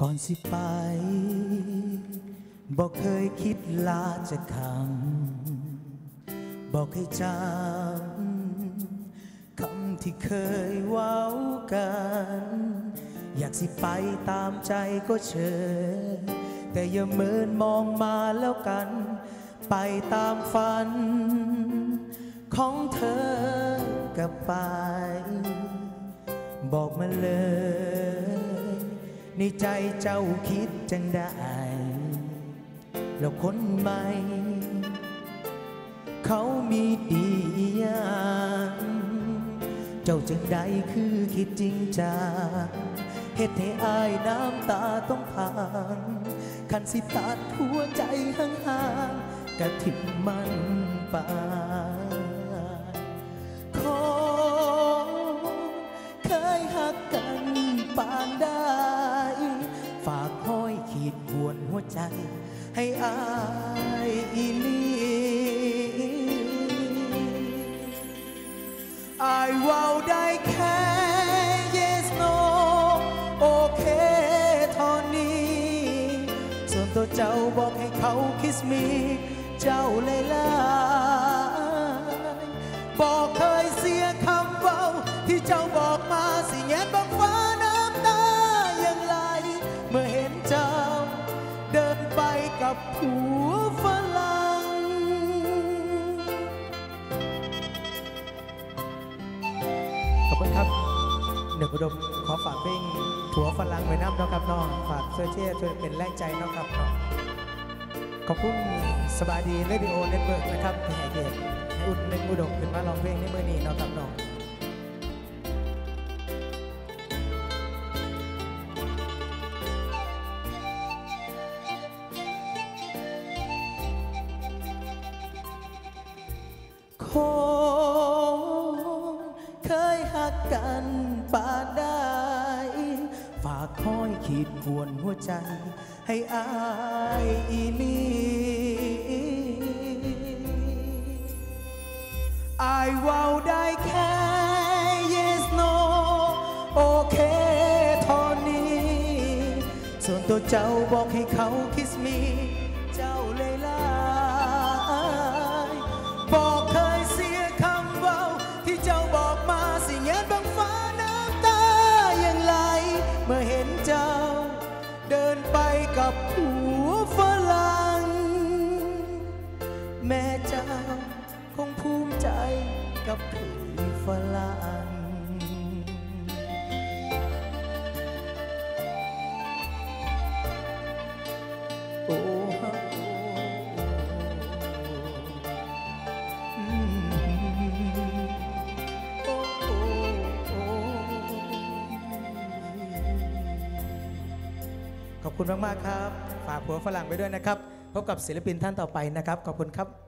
ก่อนสิไป บอกเคยคิดลาจะคำบอกให้จำคำที่เคยเว้ากัน อยากสิไปตามใจก็เชิญ แต่อย่าเมินมองมาแล้วกัน ไปตามฝัน ของเธอกับไป บอกมาเลย ในใจเจ้าคิดจังได้แล้วคนใหม่ เขามีดีอย่างเจ้าจังใดคือคิดจริงจังเหตุให้อายน้ำตาต้องพังคันสิตัดหัวใจห่างๆกะทิมันไป ใจให้อายอีลีอายว้าได้แค่ yes no โอเคเท่านี้ ส่วนตัวเจ้าบอกให้เขา kiss me เจ้าเลยลายบอกเคยเสียคำเว้าที่เจ้าบอกมาสิแงนบังฟ้ กับผัวฝรั่งขอบคุณครับหนึ่งอุดมขอฝากเพลงผัวฝรั่งไว้น้ำเนาะครับน้องฝากเสื้อเชียร์ช่วยเป็นแรงใจเนาะครับน้องขอบคุณสบายดีเรดิโอเน็ตเวิร์กนะครับที่ให้เกียรติให้อุ่นหนึ่งอุดมขึ้นมาร้องเพลงในเมื่อนี้ คนเคยหักกันปาได้ ฝากคอยขีดกวนหัวใจ ให้อายอีลีอายว้าได้แค่ yes no โอเคท่านี้ ส่วนตัวเจ้าบอกให้เขา kiss me เจ้าเลยลา กับผัวฝรั่งแม่เจ้าคงภูมิใจกับเขยฝรั่งโอ้ ขอบคุณมาก ๆ ครับ ฝากผัวฝรั่งไปด้วยนะครับ พบกับศิลปินท่านต่อไปนะครับ ขอบคุณครับ